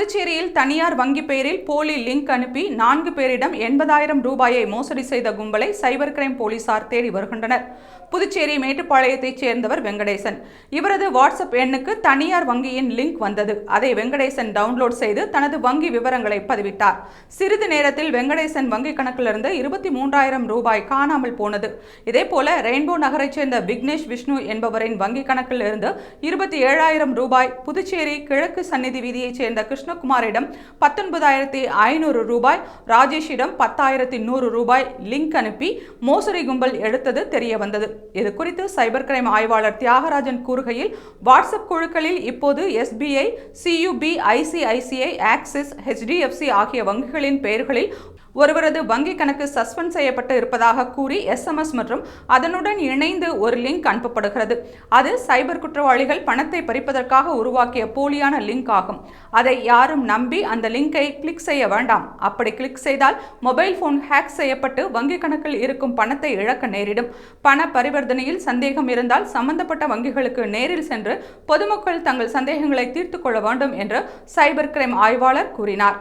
புதுச்சேரியில் தனியார் வங்கி பெயரில் போலி லிங்க் அனுப்பி நான்கு பேரிடம் எண்பதாயிரம் ரூபாயை மோசடி செய்த கும்பலை சைபர் கிரைம் போலீசார் தேடி வருகின்றனர். புதுச்சேரி மேட்டுப்பாளையத்தைச் சேர்ந்தவர் வெங்கடேசன். இவரது வாட்ஸ்அப் எண்ணுக்கு தனியார் வங்கியின் லிங்க் வந்தது. அதை வெங்கடேசன் டவுன்லோட் செய்து தனது வங்கி விவரங்களை பதிவிட்டார். சிறிது நேரத்தில் வெங்கடேசன் வங்கி கணக்கிலிருந்து இருபத்தி மூன்றாயிரம் ரூபாய் காணாமல் போனது. இதேபோல ரெயின்போ நகரைச் சேர்ந்த விக்னேஷ் விஷ்ணு என்பவரின் வங்கி கணக்கில் இருந்து இருபத்தி ஏழாயிரம் ரூபாய் புதுச்சேரி கிழக்கு சந்நிதி வீதியைச் சேர்ந்த கிருஷ்ண கிருஷ்ணகுமாரிடம் பத்தொன்பதாயிரத்தி ஐநூறு ரூபாய் ராஜேஷிடம் பத்தாயிரத்தி நூறு ரூபாய் லிங்க் அனுப்பி மோசடி கும்பல் எடுத்தது தெரிய வந்தது இது குறித்து சைபர் கிரைம் ஆய்வாளர் தியாகராஜன் கூறுகையில் வாட்ஸ்அப் குழுக்களில் இப்போது SBI CUB ICICI Axis HDFC ஆகிய வங்கிகளின் பெயர்களில் ஒருவரது வங்கி கணக்கு சஸ்பெண்ட் செய்யப்பட்டு இருப்பதாக கூறி எஸ்எம்எஸ் மற்றும் அதனுடன் இணைந்து ஒரு லிங்க் அனுப்பப்படுகிறது. அது சைபர் குற்றவாளிகள் பணத்தை பறிப்பதற்காக உருவாக்கிய போலியான லிங்க் ஆகும். அதை யாரும் நம்பி அந்த லிங்கை கிளிக் செய்ய வேண்டாம். அப்படி கிளிக் செய்தால் மொபைல் போன் ஹேக் செய்யப்பட்டு வங்கி கணக்கில் இருக்கும் பணத்தை இழக்க நேரிடும். பண பரிவர்த்தனையில் சந்தேகம் இருந்தால் சம்பந்தப்பட்ட வங்கிகளுக்கு நேரில் சென்று பொதுமக்கள் தங்கள் சந்தேகங்களை தீர்த்து கொள்ள வேண்டும் என்று சைபர் கிரைம் ஆய்வாளர் கூறினார்.